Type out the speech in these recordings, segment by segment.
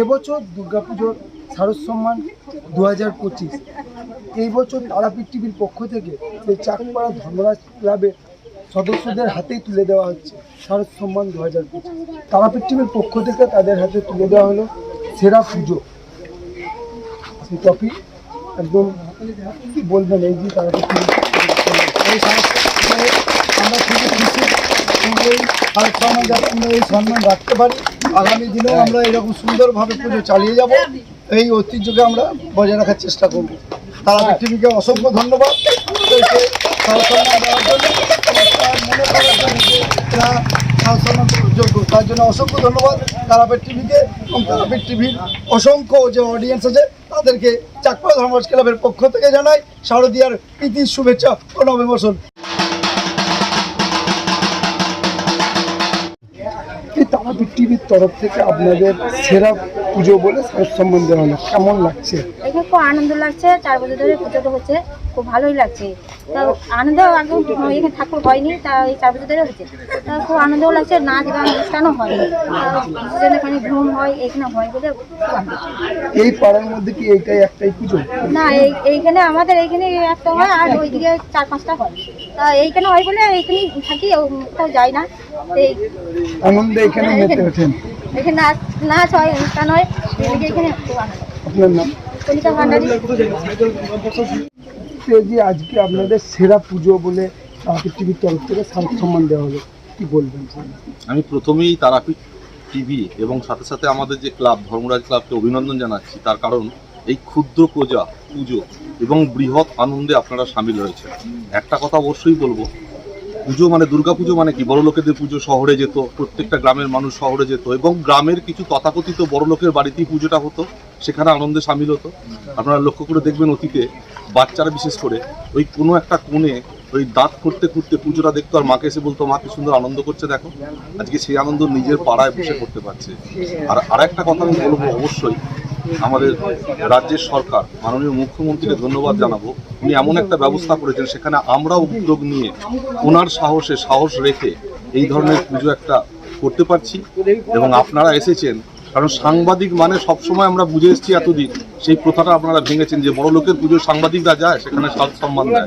এবছর দুর্গাপুজোর শারদ সম্মান দু হাজার পঁচিশ। এই বছর তারাপীঠ টিভির পক্ষ থেকে এই চাকপাড়া ধর্মরাজ ক্লাবের সদস্যদের হাতেই তুলে দেওয়া হচ্ছে শারদ সম্মান দু হাজার পঁচিশ। তারাপীঠ টিভির পক্ষ থেকে তাদের হাতে তুলে দেওয়া হলো সেরা পুজো। সেই টপিক একদম বলবেন, এই যে তারাপীঠ সংস্থায় আমরা খুবই খুশি। এই শারদ যাতে আমরা এই সম্মান রাখতে পারি। আগামী দিনেও আমরা এরকম সুন্দরভাবে পুজো চালিয়ে যাব। এই ঐতিহ্যকে আমরা বজায় রাখার চেষ্টা করব। তারাপীঠ টিভিকে অসংখ্য ধন্যবাদ। তার জন্য তার অসংখ্য ধন্যবাদ তারাপীঠ টিভিকে এবং তারাপীঠ টিভির অসংখ্য যে অডিয়েন্স আছে তাদেরকে চাকপা ধর্মরাজ ক্লাবের পক্ষ থেকে জানাই শারদীয়ার প্রীতির শুভেচ্ছা ও নববর্ষণ। এই তারাপীঠ টিভির তরফ থেকে আপনাদের সেরা পুজো বলে সম্মান দেওয়া হলো কেমন লাগছে? এখানে খুব আনন্দ লাগছে, চার বছর ধরে পুজোটা হচ্ছে। খুব ভালোই লাগছে। তা আনন্দ আগে এখানে ঠাকুর হয়নি তা এই চার বছর ধরে হচ্ছে। তা খুব আনন্দও লাগছে নাচ গান অনুষ্ঠানও হয় এখানে ঘুম হয় এখানে হয় বলে এই পাড়ার মধ্যে কি এইটাই একটাই পুজো? না এই এইখানে আমাদের এইখানে একটা হয় আর ওইদিকে চার পাঁচটা হয়। তা এইখানে হয় বলে এইখানে থাকি কোথাও যাই না। এই আনন্দে এখানে মেতে ওঠেন। এখানে নাচ নাচ হয় অনুষ্ঠান হয় এখানে আপনার নাম? কলিতা ভান্ডারী। এই যে আজকে আপনাদের সেরা পুজো বলে তারাপীঠ টিভির তরফ থেকে শারদ সম্মান দেওয়া হলো কি বলবেন আমি প্রথমেই তারাপীঠ টিভি এবং সাথে সাথে আমাদের যে ক্লাব, ধর্মরাজ ক্লাবকে অভিনন্দন জানাচ্ছি। তার কারণ এই ক্ষুদ্র প্রজা, পুজো এবং বৃহৎ আনন্দে আপনারা সামিল হয়েছে একটা কথা অবশ্যই বলব, পুজো মানে দুর্গা পুজো মানে কি? বড় লোকেদের পুজো, শহরে যেত, প্রত্যেকটা গ্রামের মানুষ শহরে যেত এবং গ্রামের কিছু তথাকথিত বড় লোকের বাড়িতেই পুজোটা হতো। সেখানে আনন্দে সামিল হতো। আপনারা লক্ষ্য করে দেখবেন অতীতে বাচ্চারা বিশেষ করে ওই কোনো একটা কোণে ওই দাঁত করতে করতে পুজোটা দেখতো আর মাকে এসে বলতো, মা, কি সুন্দর আনন্দ করছে দেখো। আজকে সেই আনন্দ নিজের পাড়ায় বসে করতে পারছে। আর আরেকটা কথা আমি বলব অবশ্যই, আমাদের রাজ্যের সরকার, মাননীয় মুখ্যমন্ত্রীকে ধন্যবাদ জানাব। উনি এমন একটা ব্যবস্থা করেছেন, সেখানে আমরা উদ্যোগ নিয়ে ওনার সাহসে সাহস রেখে এই ধরনের পুজো একটা করতে পারছি এবং আপনারা এসেছেন কারণ সাংবাদিক মানে সবসময় আমরা বুঝে এসেছি এতদিন। সেই প্রথাটা আপনারা ভেঙেছেন যে বড় লোকের পুজো সাংবাদিকরা যায়, সেখানে সারদ সম্মান দেয়।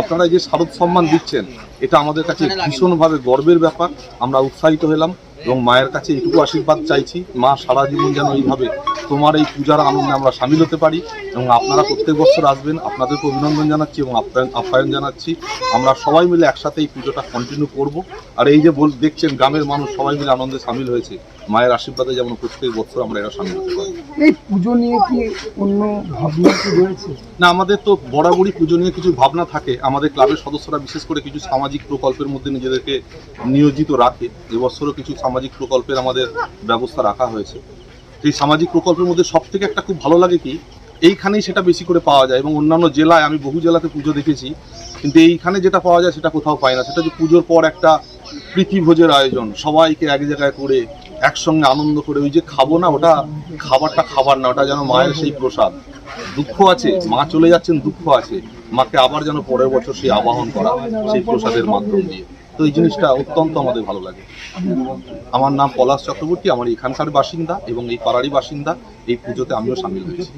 আপনারা যে সারদ সম্মান দিচ্ছেন এটা আমাদের কাছে ভীষণভাবে গর্বের ব্যাপার। আমরা উৎসাহিত হলাম এবং মায়ের কাছে এটুকু আশীর্বাদ চাইছি। মা সারা জীবন যেন এইভাবে তোমার এই পূজার আনন্দে আমরা সামিল হতে পারি এবং আপনারা প্রত্যেক বছর আসবেন। আপনাদেরকে অভিনন্দন জানাচ্ছি এবং আপ্যায়ন আপ্যায়ন জানাচ্ছি। আমরা সবাই মিলে একসাথে এই পুজোটা কন্টিনিউ করব। আর এই যে বল দেখছেন গ্রামের মানুষ সবাই মিলে আনন্দে সামিল হয়েছে। মায়ের আশীর্বাদে যেমন প্রত্যেক বছর আমরা এরা সামিল হতে পারি। এই পুজো নিয়ে কি অন্য ভাবনা কি রয়েছে? না আমাদের তো বরাবরই পুজো নিয়ে কিছু ভাবনা থাকে। আমাদের ক্লাবের সদস্যরা বিশেষ করে কিছু সামাজিক প্রকল্পের মধ্যে নিজেদেরকে নিয়োজিত রাখে, এবছরও কিছু সামাজিক প্রকল্পের আমাদের ব্যবস্থা রাখা হয়েছে। সেই সামাজিক প্রকল্পের মধ্যে সব থেকে একটা খুব ভালো লাগে কি, এইখানেই সেটা বেশি করে পাওয়া যায় এবং অন্যান্য জেলায় আমি বহু জেলাতে পুজো দেখেছি, কিন্তু এইখানে যেটা পাওয়া যায় সেটা কোথাও পাই না। সেটা যে পুজোর পর একটা প্রীতিভোজের আয়োজন, সবাইকে এক জায়গায় করে একসঙ্গে আনন্দ করে ওই যে খাব না, ওটা খাবারটা খাবার না, ওটা যেন মায়ের সেই প্রসাদ। দুঃখ আছে, মা চলে যাচ্ছেন, দুঃখ আছে। মাকে আবার যেন পরের বছর সেই আবাহন করা সেই প্রসাদের মাধ্যম দিয়ে। তো এই জিনিসটা অত্যন্ত আমাদের ভালো লাগে। আমার নাম পলাশ চক্রবর্তী, আমার এখানকার বাসিন্দা এবং এই পাড়ারই বাসিন্দা, এই পুজোতে আমিও সামিল হয়েছি।